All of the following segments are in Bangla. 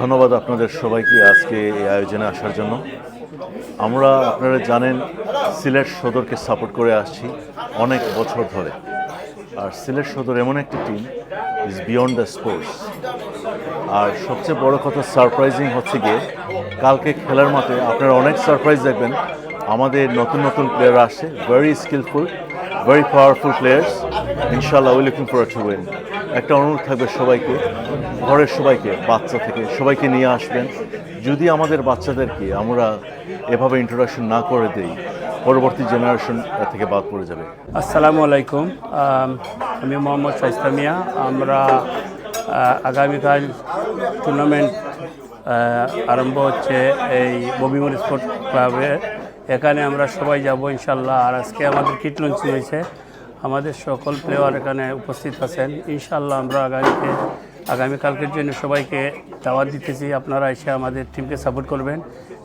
ধন্যবাদ আপনাদের সবাইকে আজকে এই আয়োজনে আসার জন্য। আমরা, আপনারা জানেন, সিলেট সদরকে সাপোর্ট করে আসছি অনেক বছর ধরে। আর সিলেট সদর এমন একটি team is beyond the sports আর সবচেয়ে বড় কথা সারপ্রাইজিং হচ্ছে গিয়ে, কালকে খেলার মাঠে আপনারা অনেক সারপ্রাইজ দেখবেন, আমাদের নতুন নতুন প্লেয়ার আসছে very skillful very powerful players ইনশাল্লাহ উই ফর টু উইন একটা অনুরোধ থাকবে সবাইকে, ঘরের সবাইকে, বাচ্চা থেকে সবাইকে নিয়ে আসবেন। যদি আমাদের বাচ্চাদেরকে আমরা এভাবে ইন্ট্রোডাকশন না করে দেই, পরবর্তী জেনারেশন থেকে বাদ পড়ে যাবে। আসসালামু আলাইকুম। আমি মোহাম্মদ শাইস্তা মিয়া। আমরা আগামীকাল টুর্নামেন্ট আরম্ভ হচ্ছে এই ববিমোর স্পোর্ট ক্লাবে। এখানে আমরা সবাই যাব ইনশাল্লাহ আর আজকে আমাদের কিট লঞ্চিং হয়েছে। আমাদের সকল প্লেয়ার এখানে উপস্থিত আছেন। ইনশাল্লাহ আমরা আগামীতে, আগামীকালকের জন্য সবাইকে দাওয়াত দিতেছি। আপনারা এসে আমাদের টিমকে সাপোর্ট করবেন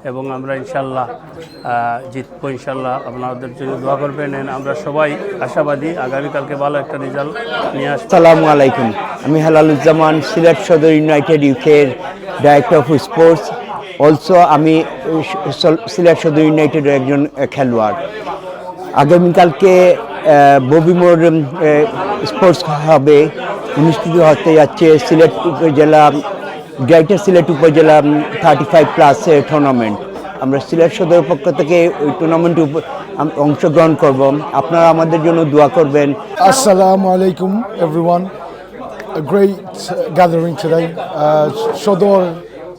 এবং আমরা ইনশাল্লাহ জিতবো ইনশাল্লাহ আপনাদের জন্য দোয়া করবেন। আমরা সবাই আশাবাদী, আগামীকালকে ভালো একটা রেজাল্ট নিয়ে আসব। আসসালামু আলাইকুম। আমি হেলালুজ্জামান, সিলেট সদর ইউনাইটেড ইউকের ডাইরেক্টর অফ স্পোর্টস অলসো আমি সিলেট সদর ইউনাইটেডের একজন খেলোয়াড়। আগামীকালকে ববি মোড়ম স্পোর্টস হবে অনুষ্ঠিত হতে যাচ্ছে সিলেট উপজেলা, গ্রেটার সিলেট উপজেলা থার্টি ফাইভ প্লাস টুর্নামেন্ট আমরা সিলেট সদর পক্ষ থেকে ওই টুর্নামেন্ট অংশগ্রহণ করব। আপনারা আমাদের জন্য দোয়া করবেন। আসসালামু আলাইকুম everyone great gathering today Sadar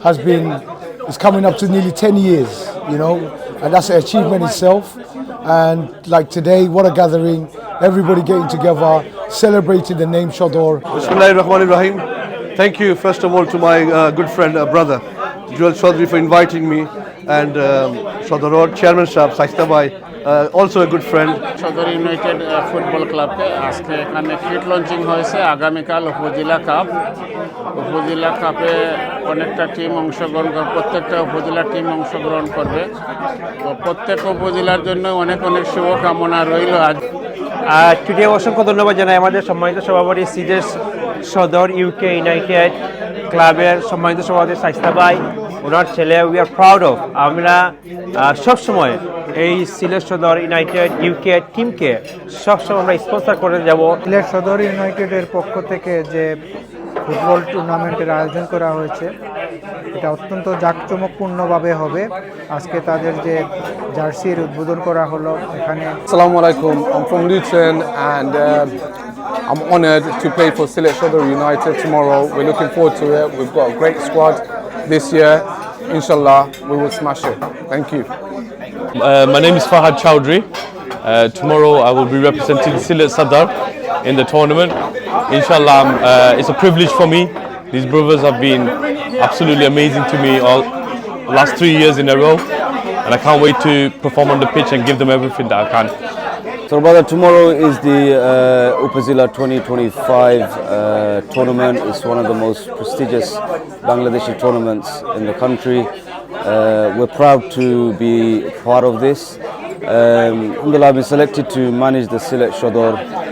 has been is coming up to nearly 10 years you know and that's achievement itself And like today, what a gathering. Everybody getting together, celebrating the name Rahim. Thank you, first of all, to my uh, good friend, uh, brother, Joel Chaudhry, for inviting me, and um, Shodoror, Chairman Shab, Saista Uh, also a good friend. Sadar united uh, football ক্লাবকে আজকে এখানে কিট লঞ্চিং হয়েছে আগামীকাল উপজেলা কাপ। উপজেলা কাপে অনেকটা টিম অংশগ্রহণ করবে প্রত্যেকটা উপজেলা টিম অংশগ্রহণ করবে। তো প্রত্যেক উপজেলার জন্য অনেক অনেক শুভকামনা রইল আজ। আর টুডে অসংখ্য ধন্যবাদ জানাই আমাদের সম্মানিত সভাপতি সিজেস সদর ইউকে ইউনাইটেড ক্লাবের সম্মানিত সভাপতি সাইস্তা ভাই ওনার ছেলে উই আর প্রাউড অফ আমরা সবসময় এই সিলেট সদর ইউনাইটেড ইউকে টিমকে সবসময় আমরা স্পন্সর করে যাব। সিলেট সদর ইউনাইটেডের পক্ষ থেকে যে ফুটবল টুর্নামেন্টের আয়োজন করা হয়েছে এটা অত্যন্ত জাঁকজমকপূর্ণভাবে হবে। আজকে তাদের যে জার্সির উদ্বোধন করা হলো এখানে Assalamu আলাইকুম Luton and uh, I'm honoured to play for Shodor United tomorrow. We're looking forward to it. We've got a great squad this year. Inshallah, we will smash it. Thank you. Uh, my name is Fahad Chowdhury. Uh, tomorrow I will be representing Silet Sadar in the tournament. Inshallah, um, uh, it's a privilege for me. These brothers have been absolutely amazing to me all last three years in a row, and I can't wait to perform on the pitch and give them everything that I can. So, brother, tomorrow is the uh, Upazila 2025 uh, tournament. It's one of the most prestigious Bangladeshi tournaments in the country. Uh, we're proud to be part of this. Um, alhamdulillah, I've been selected to manage the Silet Shodor